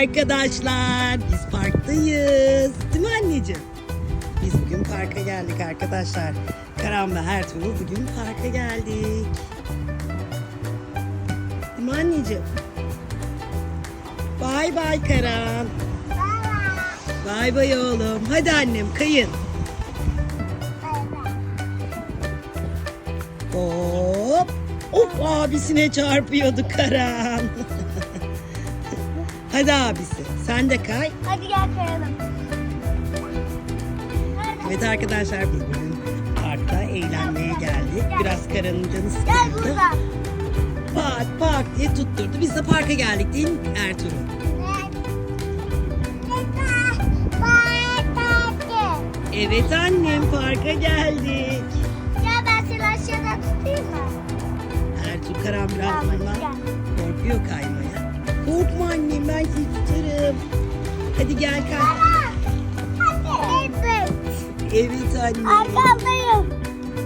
arkadaşlar. Biz parktayız. Değil mi anneciğim? Biz bugün parka geldik arkadaşlar. Karan ve Ertuğrul bugün parka geldik. Değil mi anneciğim? Bay bay Karan. Bay bay oğlum. Hadi annem kayın. Hop. Hop abisine çarpıyordu Karan. Hadi abisi sen de kay. Hadi gel kayalım. Evet arkadaşlar biz bugün parkta eğlenmeye geldik. Biraz Karan'ın canı Gel sıkıldı. burada. Park park diye tutturdu. Biz de parka geldik değil mi Ertuğrul? Evet annem parka geldik. Gel ben seni aşağıdan tutayım mı? Ertuğrul Karan biraz Tamam, bundan gel. korkuyor kaymaya. Annem ben seni tutarım. Hadi gel. Hadi. Evet. Evet annem. Arkandayım.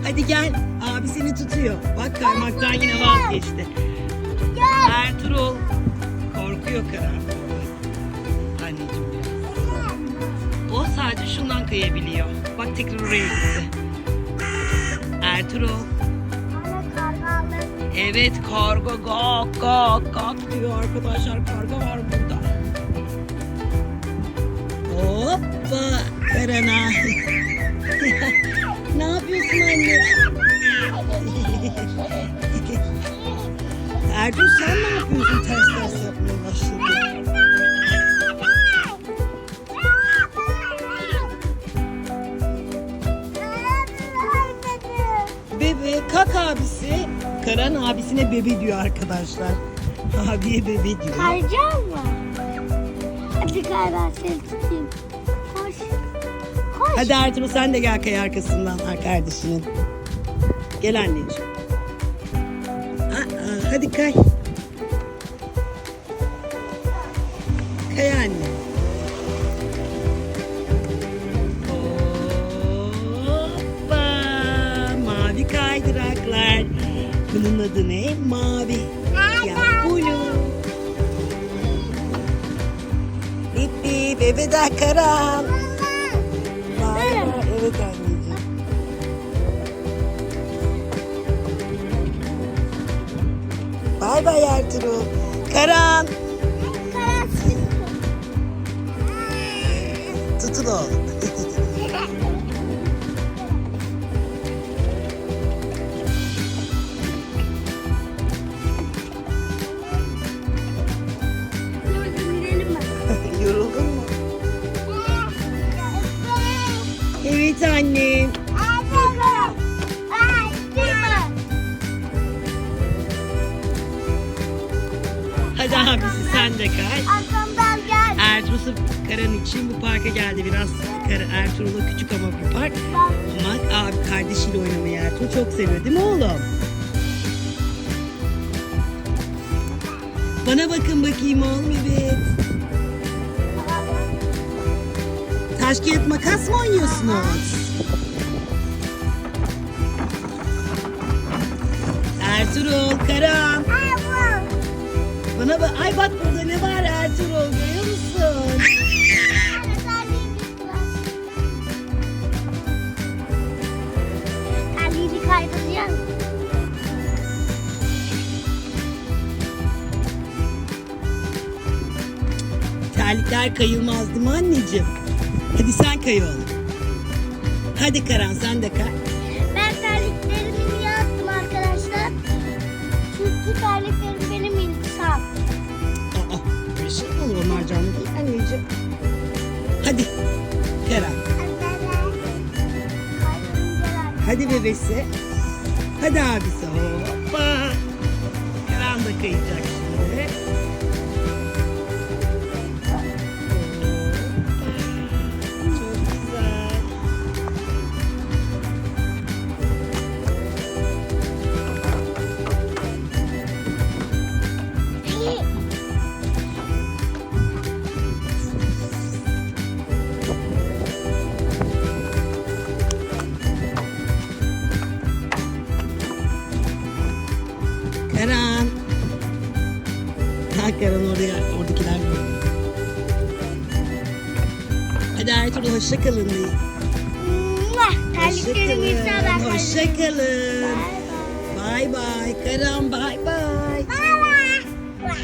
Hadi gel. Abi seni tutuyor. Bak kaymaktan yine vazgeçti. Gel. Ertuğrul. Korkuyor Karan. Anneciğim biraz. O sadece şundan kayabiliyor. Bak tekrar oraya gitti. Ertuğrul. Evet karga gak gak gak diyor arkadaşlar. Karga var burada. Hoppa Karana. ne yapıyorsun anne? Ertuğrul sen ne yapıyorsun? Ters ters yapmaya başladın. Bebe, kak abisi. Karan abisine bebe diyor arkadaşlar. Abiye bebe diyor. Kayacağım mı? Hadi kay ben seni tutayım. Koş. Koş. Hadi Ertuğrul sen de gel kay arkasından kardeşinin. Gel anneciğim. Aa, hadi kay. Kay anne. Bunun adı ne? Mavi. Ya blue. Bip bip eve de karan. Mavi var. Evet anneciğim. Bay bay Ertuğrul. Karan. Tutun oğlum. Evet annem. Hadi abisi sen de kay. Arkamdan gel. Ertuğrul Karan için bu parka geldi. Biraz Ertuğrul'a küçük ama bir park. Ama abi kardeşiyle oynamayı Ertuğrul çok seviyor değil mi oğlum? Bana bakın bakayım oğlum evet. Taş kağıt makas mı oynuyorsunuz? Ertuğrul, Karan. Bana bak. Ay bak burada ne var Ertuğrul görüyor musun? Kaydıracağım. Terlikler kayılmaz değil mi anneciğim? Hadi sen kay oğlum. Hadi Karan sen de kay. Ben terliklerimi niye attım arkadaşlar? Çünkü terliklerim benim insan. Aa, bir şey mi olur onlar canlı değil anneciğim. Hadi Karan. Hadi bebesi. Hadi abisi. Hoppa. Karan da kayacak Ankara'nın oraya, oradakiler görüyor. Hadi Ertuğrul hoşçakalın. Terliklerimi Hoşçakalın. Hoşçakalın. Bay bay. Karan bay bay. Bye bye.